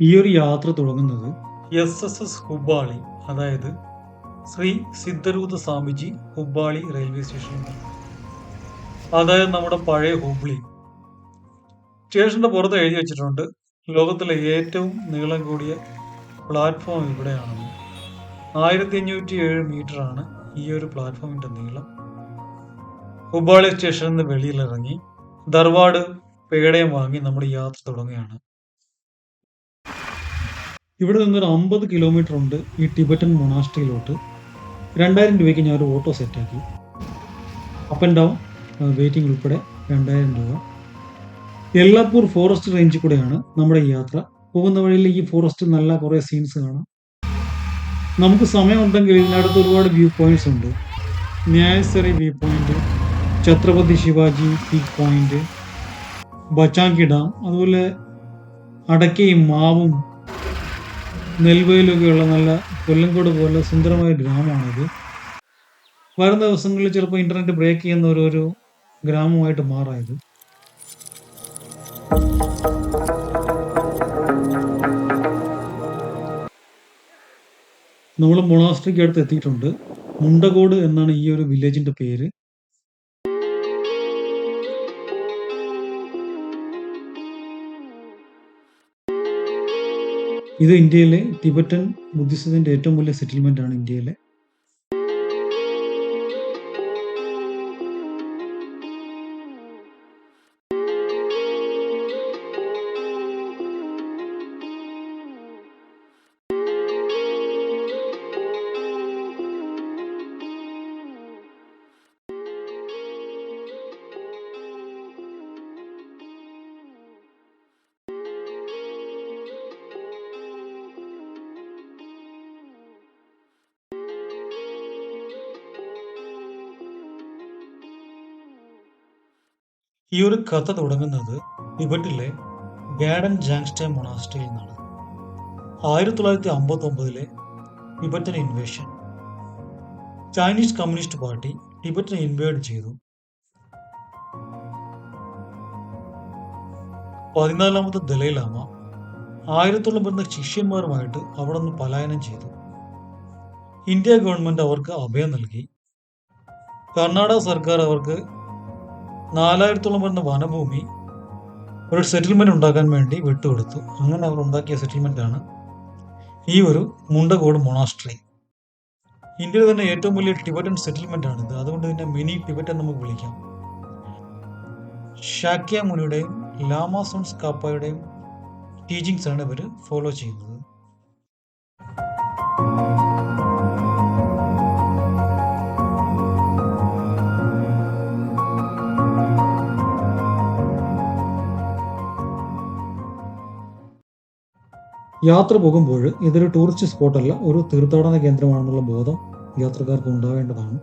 ഈ ഒരു യാത്ര തുടങ്ങുന്നത് എസ് എസ് എസ് ഹുബാളി അതായത് ശ്രീ സിദ്ധരൂത സ്വാമിജി ഹുബാളി റെയിൽവേ സ്റ്റേഷനിൽ അതായത് നമ്മുടെ പഴയ ഹുബ്ലി സ്റ്റേഷന്റെ പുറത്ത് എഴുതി വെച്ചിട്ടുണ്ട് ലോകത്തിലെ ഏറ്റവും നീളം കൂടിയ പ്ലാറ്റ്ഫോം ഇവിടെയാണെന്ന്. ആയിരത്തി അഞ്ഞൂറ്റി ഏഴ് മീറ്റർ ആണ് ഈ ഒരു പ്ലാറ്റ്ഫോമിന്റെ നീളം. ഹുബാളി സ്റ്റേഷനിൽ നിന്ന് വെളിയിലിറങ്ങി ധർവാഡ് പേടയം വാങ്ങി നമ്മുടെ യാത്ര തുടങ്ങുകയാണ്. ഇവിടെ നിന്നൊരു അമ്പത് കിലോമീറ്റർ ഉണ്ട് ഈ ടിബറ്റൻ മൊണാസ്ട്രിയിലോട്ട് രണ്ടായിരം രൂപയ്ക്ക് ഞാൻ ഒരു ഓട്ടോ സെറ്റാക്കി അപ്പ് ആൻഡ് ഡൗൺ വെയിറ്റിംഗ് ഉൾപ്പെടെ രണ്ടായിരം രൂപ. എല്ലാപ്പൂർ ഫോറസ്റ്റ് റേഞ്ചിൽ കൂടെയാണ് നമ്മുടെ ഈ യാത്ര. പോകുന്ന വഴിയിൽ ഈ ഫോറസ്റ്റ് നല്ല കുറേ സീൻസ് കാണാം. നമുക്ക് സമയമുണ്ടെങ്കിൽ ഇതിനടുത്ത് ഒരുപാട് വ്യൂ പോയിന്റ്സ് ഉണ്ട്. ന്യായസറി view point Chhatrapati Shivaji peak point Bachanki dam അതുപോലെ അടക്കയും മാവും നെൽവയലൊക്കെയുള്ള നല്ല കൊല്ലങ്കോട് പോലെ സുന്ദരമായ ഗ്രാമമാണിത്. വരുന്ന ദിവസങ്ങളിൽ ചിലപ്പോൾ ഇന്റർനെറ്റ് ബ്രേക്ക് ചെയ്യുന്ന ഒരു ഒരു ഗ്രാമമായിട്ട് മാറായത് നമ്മൾ മൊണാസ്ട്രിക്ക് അടുത്ത് എത്തിയിട്ടുണ്ട്. മുണ്ടകോട് എന്നാണ് ഈ ഒരു വില്ലേജിന്റെ പേര്. ഇത് ഇന്ത്യയിലെ ടിബറ്റൻ ബുദ്ധിസത്തിന്റെ ഏറ്റവും വലിയ സെറ്റിൽമെന്റ് ആണ് ഇന്ത്യയിലെ. ഈ ഒരു കഥ തുടങ്ങുന്നത് ടിബറ്റിലെ ഗാഡൻ ജാങ്സ്റ്റേ മൊണാസ്ട്രിയിൽ നിന്നാണ്. ആയിരത്തി തൊള്ളായിരത്തി അമ്പത്തി ഒമ്പതിലെ Tibetan invasion. Chinese communist party ടിബറ്റിനെ invade ചെയ്തു. പതിനാലാമത്തെ ദലൈലാമ ആയിരത്തോളം വരുന്ന ശിഷ്യന്മാരുമായിട്ട് അവിടെ നിന്ന് പലായനം ചെയ്തു. ഇന്ത്യ ഗവൺമെന്റ് അവർക്ക് അഭയം നൽകി. കർണാടക സർക്കാർ അവർക്ക് നാലായിരത്തോളം വരുന്ന വനഭൂമി ഒരു സെറ്റിൽമെന്റ് ഉണ്ടാക്കാൻ വേണ്ടി വിട്ടുകൊടുത്തു. അങ്ങനെ അവർ ഉണ്ടാക്കിയ സെറ്റിൽമെന്റ് ആണ് ഈ ഒരു മുണ്ടകോട് മൊണാസ്ട്രി ഇന്ത്യയിൽ തന്നെ ഏറ്റവും വലിയ ടിബറ്റൻ സെറ്റിൽമെന്റാണിത് അതുകൊണ്ട് തന്നെ മിനി ടിബറ്റൻ നമുക്ക് വിളിക്കാം. ഷാക്യ മുനിയുടെയും ലാമാസോൺസ് കാപ്പയുടെയും ടീച്ചിങ്സാണ് ഇവർ ഫോളോ ചെയ്യുന്നത്. യാത്ര പോകുമ്പോൾ ഇതൊരു ടൂറിസ്റ്റ് സ്പോട്ടല്ല ഒരു തീർത്ഥാടന കേന്ദ്രമാണെന്നുള്ള ബോധം യാത്രക്കാർക്ക് ഉണ്ടാവേണ്ടതാണ്.